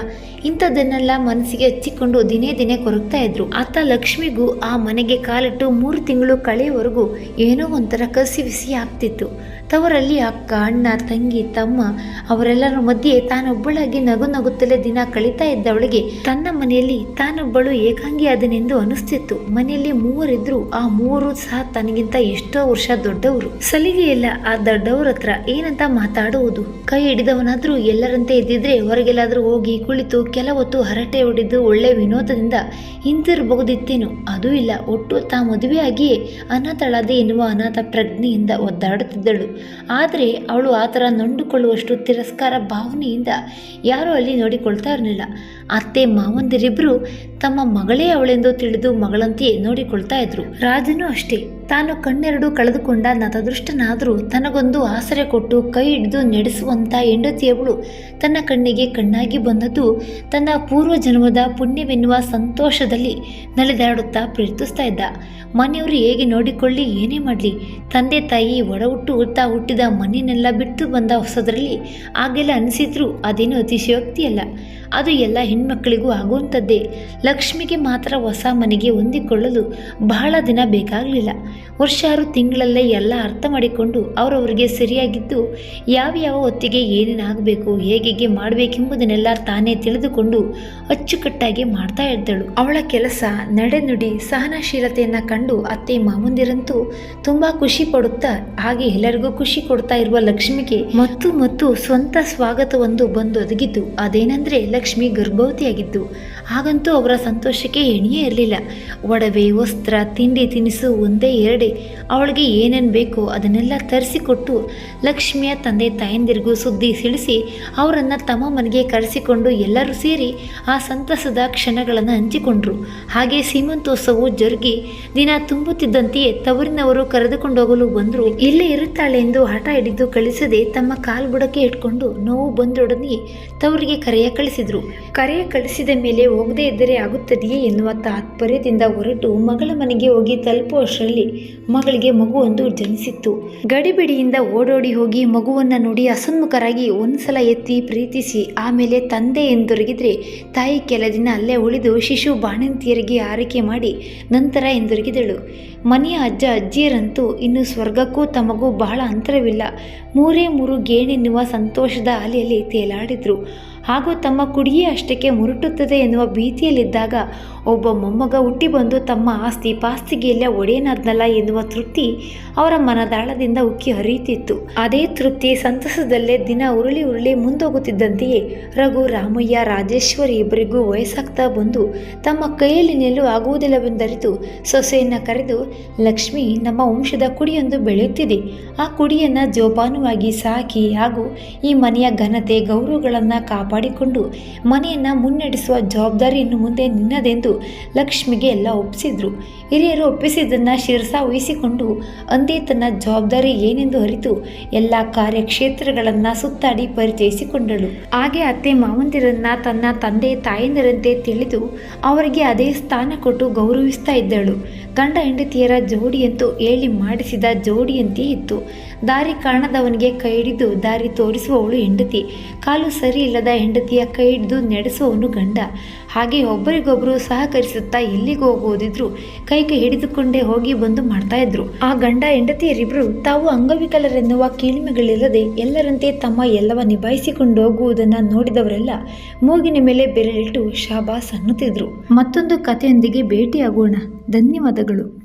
ಇಂಥದ್ದನ್ನೆಲ್ಲ ಮನಸ್ಸಿಗೆ ಹಚ್ಚಿಕೊಂಡು ದಿನೇ ದಿನೇ ಕೊರಗ್ತಾ ಇದ್ರು. ಆತ ಲಕ್ಷ್ಮಿಗೂ ಆ ಮನೆಗೆ ಕಾಲಿಟ್ಟು ಮೂರು ತಿಂಗಳು ಕಳೆಯವರೆಗೂ ಏನೋ ಒಂಥರ ಕಸಿ ಬಿಸಿ ಆಗ್ತಿತ್ತು. ತವರಲ್ಲಿ ಅಕ್ಕ, ಅಣ್ಣ, ತಂಗಿ, ತಮ್ಮ ಅವರೆಲ್ಲರ ತಾನೊಬ್ಬಳಾಗಿ ನಗು ನಗುತ್ತಲೇ ದಿನ ಕಳೀತಾ ಇದ್ದವಳಿಗೆ ತನ್ನ ಮನೆಯಲ್ಲಿ ತಾನೊಬ್ಬಳು ಏಕಾಂಗಿಯಾದನೆಂದು ಅನಿಸ್ತಿತ್ತು. ಮನೆಯಲ್ಲಿ ಮೂವರಿದ್ರು, ಆ ಮೂವರು ಸಹ ತನಗಿಂತ ಎಷ್ಟೋ ವರ್ಷ ದೊಡ್ಡವರು. ಸಲಿಗೆ ಇಲ್ಲ ಆ ದೊಡ್ಡವ್ರ ಹತ್ರ ಏನಂತ ಮಾತಾಡುವುದು? ಕೈ ಹಿಡಿದವನಾದ್ರೂ ಎಲ್ಲರಂತೆ ಇದ್ದಿದ್ರೆ ಹೊರಗೆಲ್ಲಾದ್ರೂ ಹೋಗಿ ಕುಳಿತು ಕೆಲವೊತ್ತು ಹರಟೆ ಹೊಡೆದು ಒಳ್ಳೆ ವಿನೋದದಿಂದ ಹಿಂತಿರಬಹುದಿತ್ತೇನು ಅದೂ ಇಲ್ಲ. ಒಟ್ಟು ತಾ ಮದುವೆಯಾಗಿಯೇ ಅನಾಥಳಾದೆ ಎನ್ನುವ ಅನಾಥ ಪ್ರಜ್ಞೆಯಿಂದ ಒದ್ದಾಡುತ್ತಿದ್ದಳು. ಆದರೆ ಅವಳು ಆ ಥರ ನೊಂದುಕೊಳ್ಳುವಷ್ಟು ತಿರಸ್ಕಾರ ಭಾವನೆಯಿಂದ ಯಾರೂ ಅಲ್ಲಿ ನೋಡಿಕೊಳ್ತಾ ಇರಲಿಲ್ಲ. ಅತ್ತೆ ಮಾವಂದಿರಿಬ್ಬರು ತಮ್ಮ ಮಗಳೇ ಅವಳೆಂದು ತಿಳಿದು ಮಗಳಂತೆಯೇ ನೋಡಿಕೊಳ್ತಾ ಇದ್ರು. ರಾಜನೂ ಅಷ್ಟೇ. ತಾನು ಕಣ್ಣೆರಡು ಕಳೆದುಕೊಂಡ ನತದೃಷ್ಟನಾದರೂ ತನಗೊಂದು ಆಸರೆ ಕೊಟ್ಟು ಕೈ ಹಿಡಿದು ನಡೆಸುವಂಥ ಹೆಂಡತಿಯವಳು ತನ್ನ ಕಣ್ಣಿಗೆ ಕಣ್ಣಾಗಿ ಬಂದದ್ದು ತನ್ನ ಪೂರ್ವ ಜನ್ಮದ ಪುಣ್ಯವೆನ್ನುವ ಸಂತೋಷದಲ್ಲಿ ನಲಿದಾಡುತ್ತಾ ಪ್ರೀತಿಸ್ತಾ ಇದ್ದ. ಮನೆಯವರು ಹೇಗೆ ನೋಡಿಕೊಳ್ಳಿ, ಏನೇ ಮಾಡಲಿ. ತಂದೆ ತಾಯಿ ಒಡ ಹುಟ್ಟು ಹುಟ್ತಾ ಹುಟ್ಟಿದ ಮನೆಯನ್ನೆಲ್ಲ ಬಿಟ್ಟು ಬಂದ ಹೊಸದರಲ್ಲಿ ಆಗೆಲ್ಲ ಅನಿಸಿದ್ರು ಅದೇನು ಅತಿಶಯೋಕ್ತಿಯಲ್ಲ. ಅದು ಎಲ್ಲ ಹೆಣ್ಮಕ್ಕಳಿಗೂ ಆಗುವಂಥದ್ದೇ. ಲಕ್ಷ್ಮಿಗೆ ಮಾತ್ರ ಹೊಸ ಮನೆಗೆ ಹೊಂದಿಕೊಳ್ಳಲು ಬಹಳ ದಿನ ಬೇಕಾಗಲಿಲ್ಲ. ವರ್ಷಾರು ತಿಂಗಳಲ್ಲೇ ಎಲ್ಲ ಅರ್ಥ ಮಾಡಿಕೊಂಡು ಅವರವರಿಗೆ ಸರಿಯಾಗಿದ್ದು ಯಾವ ಯಾವ ಹೊತ್ತಿಗೆ ಏನೇನಾಗಬೇಕು ಹೇಗೆ ಮಾಡಬೇಕೆಂಬುದನ್ನೆಲ್ಲ ತಾನೇ ತಿಳಿದುಕೊಂಡು ಅಚ್ಚುಕಟ್ಟಾಗಿ ಮಾಡ್ತಾ ಇದ್ದಳು. ಅವಳ ಕೆಲಸ, ನಡೆನುಡಿ, ಸಹನಶೀಲತೆಯನ್ನು ಕಂಡು ಅತ್ತೆ ಮಾಮುಂದಿರಂತೂ ತುಂಬ ಖುಷಿ ಪಡುತ್ತಾ, ಹಾಗೆ ಎಲ್ಲರಿಗೂ ಖುಷಿ ಕೊಡ್ತಾ ಇರುವ ಲಕ್ಷ್ಮಿಗೆ ಮತ್ತು ಮತ್ತು ಸ್ವಂತ ಸ್ವಾಗತವೊಂದು ಬಂದು ಒದಗಿತು ಅದೇನೆಂದರೆ ಲಕ್ಷ್ಮಿ ಗರ್ಭವತಿಯಾಗಿದ್ದು. ಹಾಗಂತೂ ಅವರ ಸಂತೋಷಕ್ಕೆ ಎಣಿಯೇ ಇರಲಿಲ್ಲ. ಒಡವೆ, ವಸ್ತ್ರ, ತಿಂಡಿ ತಿನಿಸು ಒಂದೇ ಎರಡೆ. ಅವಳಿಗೆ ಏನೇನು ಬೇಕೋ ಅದನ್ನೆಲ್ಲ ತರಿಸಿಕೊಟ್ಟು ಲಕ್ಷ್ಮಿಯ ತಂದೆ ತಾಯಂದಿರಿಗೂ ಸುದ್ದಿ ತಿಳಿಸಿ ಅವರನ್ನು ತಮ್ಮ ಮನೆಗೆ ಕರೆಸಿಕೊಂಡು ಎಲ್ಲರೂ ಸೇರಿ ಆ ಸಂತಸದ ಕ್ಷಣಗಳನ್ನು ಹಂಚಿಕೊಂಡ್ರು. ಹಾಗೆ ಸೀಮಂತೋತ್ಸವವು ಜರುಗಿ ದಿನ ತುಂಬುತ್ತಿದ್ದಂತೆಯೇ ತವರಿನವರು ಕರೆದುಕೊಂಡು ಹೋಗಲು ಬಂದರು. ಇಲ್ಲೇ ಇರುತ್ತಾಳೆ ಎಂದು ಹಠ ಹಿಡಿದು ಕಳಿಸದೆ ತಮ್ಮ ಕಾಲು ಬುಡಕ್ಕೆ ಇಟ್ಕೊಂಡು ನೋವು ಬಂದೊಡನೆ ತವರಿಗೆ ಕರೆಯ ಕಳಿಸಿದ್ರು. ಕರೆಯ ಕಳಿಸಿದ ಮೇಲೆ ಹೋಗದೇ ಇದ್ದರೆ ಆಗುತ್ತದೆಯೇ ಎನ್ನುವ ತಾತ್ಪರ್ಯದಿಂದ ಹೊರಟು ಮಗಳ ಮನೆಗೆ ಹೋಗಿ ತಲುಪುವಷ್ಟರಲ್ಲಿ ಮಗಳಿಗೆ ಮಗುವೊಂದು ಜನಿಸಿತ್ತು. ಗಡಿಬಿಡಿಯಿಂದ ಓಡೋಡಿ ಹೋಗಿ ಮಗುವನ್ನು ನೋಡಿ ಅಸನ್ಮುಖರಾಗಿ ಒಂದ್ಸಲ ಎತ್ತಿ ಪ್ರೀತಿಸಿ, ಆಮೇಲೆ ತಂದೆ ಎಂದೊರಗಿದ್ರೆ ತಾಯಿ ಕೆಲ ದಿನ ಅಲ್ಲೇ ಉಳಿದು ಶಿಶು ಬಾಣಂತಿಯರಿಗೆ ಆರೈಕೆ ಮಾಡಿ ನಂತರ ಎಂದೊರಗಿದಳು. ಮನೆಯ ಅಜ್ಜ ಅಜ್ಜಿಯರಂತೂ ಇನ್ನು ಸ್ವರ್ಗಕ್ಕೂ ತಮಗೂ ಬಹಳ ಅಂತರವಿಲ್ಲ. ಮೂರೇ ಮೂರು ಗೇಣೆನ್ನುವ ಸಂತೋಷದ ಅಲೆಯಲ್ಲಿ ತೇಲಾಡಿದ್ರು. ಹಾಗೂ ತಮ್ಮ ಕುಡಿಯೇ ಅಷ್ಟಕ್ಕೆ ಮುರುಟುತ್ತದೆ ಎನ್ನುವ ಭೀತಿಯಲ್ಲಿದ್ದಾಗ ಒಬ್ಬ ಮೊಮ್ಮಗ ಹುಟ್ಟಿ ಬಂದು ತಮ್ಮ ಆಸ್ತಿ ಪಾಸ್ತಿಗೆ ಎಲ್ಲ ಒಡೆಯನಾದ್ನಲ್ಲ ಎನ್ನುವ ತೃಪ್ತಿ ಅವರ ಮನದಾಳದಿಂದ ಉಕ್ಕಿ ಹರಿಯುತ್ತಿತ್ತು. ಅದೇ ತೃಪ್ತಿ ಸಂತಸದಲ್ಲೇ ದಿನ ಉರುಳಿ ಉರುಳಿ ಮುಂದೋಗುತ್ತಿದ್ದಂತೆಯೇ ರಘು, ರಾಮಯ್ಯ, ರಾಜೇಶ್ವರಿ ಇಬ್ಬರಿಗೂ ವಯಸ್ಸಾಗ್ತಾ ಬಂದು ತಮ್ಮ ಕೈಯಲ್ಲಿ ನಿಲ್ಲು ಆಗುವುದಿಲ್ಲವೆಂದರಿತು. ಸೊಸೆಯನ್ನು ಕರೆದು, ಲಕ್ಷ್ಮಿ, ನಮ್ಮ ವಂಶದ ಕುಡಿಯೊಂದು ಬೆಳೆಯುತ್ತಿದೆ. ಆ ಕುಡಿಯನ್ನು ಜೋಪಾನವಾಗಿ ಸಾಕಿ ಹಾಗೂ ಈ ಮನೆಯ ಘನತೆ ಗೌರವಗಳನ್ನು ಕಾಪಾಡಿಕೊಂಡು ಮನೆಯನ್ನು ಮುನ್ನಡೆಸುವ ಜವಾಬ್ದಾರಿ ಇನ್ನು ಮುಂದೆ ನಿನ್ನದೆಂದು ಲಕ್ಷ್ಮಿಗೆ ಎಲ್ಲ ಒಪ್ಪಿಸಿದ್ರು. ಹಿರಿಯರು ಒಪ್ಪಿಸಿದ್ದನ್ನು ಶಿರಸ ವಹಿಸಿಕೊಂಡು ಅಂದೇ ತನ್ನ ಜವಾಬ್ದಾರಿ ಏನೆಂದು ಅರಿತು ಎಲ್ಲ ಕಾರ್ಯಕ್ಷೇತ್ರಗಳನ್ನು ಸುತ್ತಾಡಿ ಪರಿಚಯಿಸಿಕೊಂಡಳು. ಹಾಗೆ ಅತ್ತೆ ಮಾವಂದಿರನ್ನ ತನ್ನ ತಂದೆ ತಾಯಂದಿರಂತೆ ತಿಳಿದು ಅವರಿಗೆ ಅದೇ ಸ್ಥಾನ ಕೊಟ್ಟು ಗೌರವಿಸ್ತಾ ಇದ್ದಳು. ಗಂಡ ಹೆಂಡತಿಯರ ಜೋಡಿಯಂತೂ ಹೇಳಿ ಮಾಡಿಸಿದ ಜೋಡಿಯಂತೆ ಇತ್ತು. ದಾರಿ ಕಾಣದವನಿಗೆ ಕೈ ಹಿಡಿದು ದಾರಿ ತೋರಿಸುವವಳು ಹೆಂಡತಿ. ಕಾಲು ಸರಿ ಇಲ್ಲದ ಹೆಂಡತಿಯ ಕೈ ಹಿಡಿದು ನಡೆಸುವವನು ಗಂಡ. ಹಾಗೆ ಒಬ್ಬರಿಗೊಬ್ಬರು ಸಹಕರಿಸುತ್ತಾ ಎಲ್ಲಿಗೆ ಹೋಗೋದಿದ್ರು ಕೈ ಹಿಡಿದುಕೊಂಡೇ ಹೋಗಿ ಬಂದು ಮಾಡ್ತಾ ಇದ್ರು. ಆ ಗಂಡ ಹೆಂಡತಿಯರಿಬ್ರು ತಾವು ಅಂಗವಿಕಲರೆನ್ನುವ ಕೀಳ್ಮೆಗಳಿಲ್ಲದೆ ಎಲ್ಲರಂತೆ ತಮ್ಮ ಎಲ್ಲವ ನಿಭಾಯಿಸಿಕೊಂಡು ಹೋಗುವುದನ್ನು ನೋಡಿದವರೆಲ್ಲ ಮೂಗಿನ ಮೇಲೆ ಬೆರಳಿಟ್ಟು ಶಾಬಾಸ್ ಅನ್ನುತ್ತಿದ್ರು. ಮತ್ತೊಂದು ಕಥೆಯೊಂದಿಗೆ ಭೇಟಿಯಾಗೋಣ. ಧನ್ಯವಾದಗಳು.